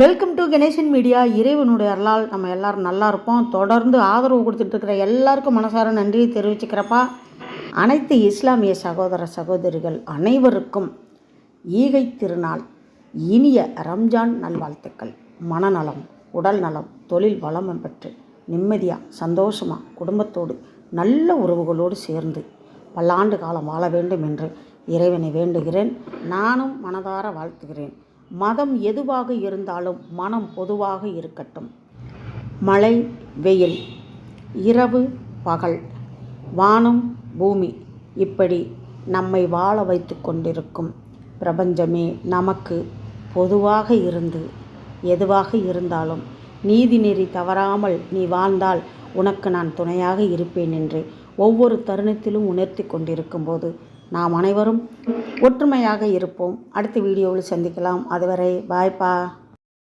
Welcome to Ganesan media இறைவனுடைய அருளால் நம்ம எல்லாரும் நல்லா இருப்போம். தொடர்ந்து ஆதரவு கொடுத்துட்டு இருக்கிற எல்லாருக்கும் மனசார நன்றியை தெரிவிச்சுக்கிறப்பா. அனைத்து இஸ்லாமிய சகோதர சகோதரிகள் அனைவருக்கும் ஈகை திருநாள் இனிய ரம்ஜான் நல்வாழ்த்துக்கள். மனநலம் உடல் நலம் தொழில் வளமும் பெற்று நிம்மதியாக சந்தோஷமாக குடும்பத்தோடு நல்ல உறவுகளோடு சேர்ந்து பல்லாண்டு காலம் வாழ வேண்டும் என்று இறைவனை வேண்டுகிறேன். நானும் மனதார வாழ்த்துகிறேன். மதம் எதுவாக இருந்தாலும் மனம் பொதுவாக இருக்கட்டும். மழை வெயில் இரவு பகல் வானம் பூமி இப்படி நம்மை வாழ வைத்து கொண்டிருக்கும் பிரபஞ்சமே நமக்கு பொதுவாக இருந்து எதுவாக இருந்தாலும் நீதி நெறி தவறாமல் நீ வாழ்ந்தால் உனக்கு நான் துணையாக இருப்பேன் என்று ஒவ்வொரு தருணத்திலும் உணர்த்தி கொண்டிருக்கும் போது நாம் அனைவரும் ஒற்றுமையாக இருப்போம். அடுத்த வீடியோவில் சந்திக்கலாம். அதுவரை பாய்ப்பா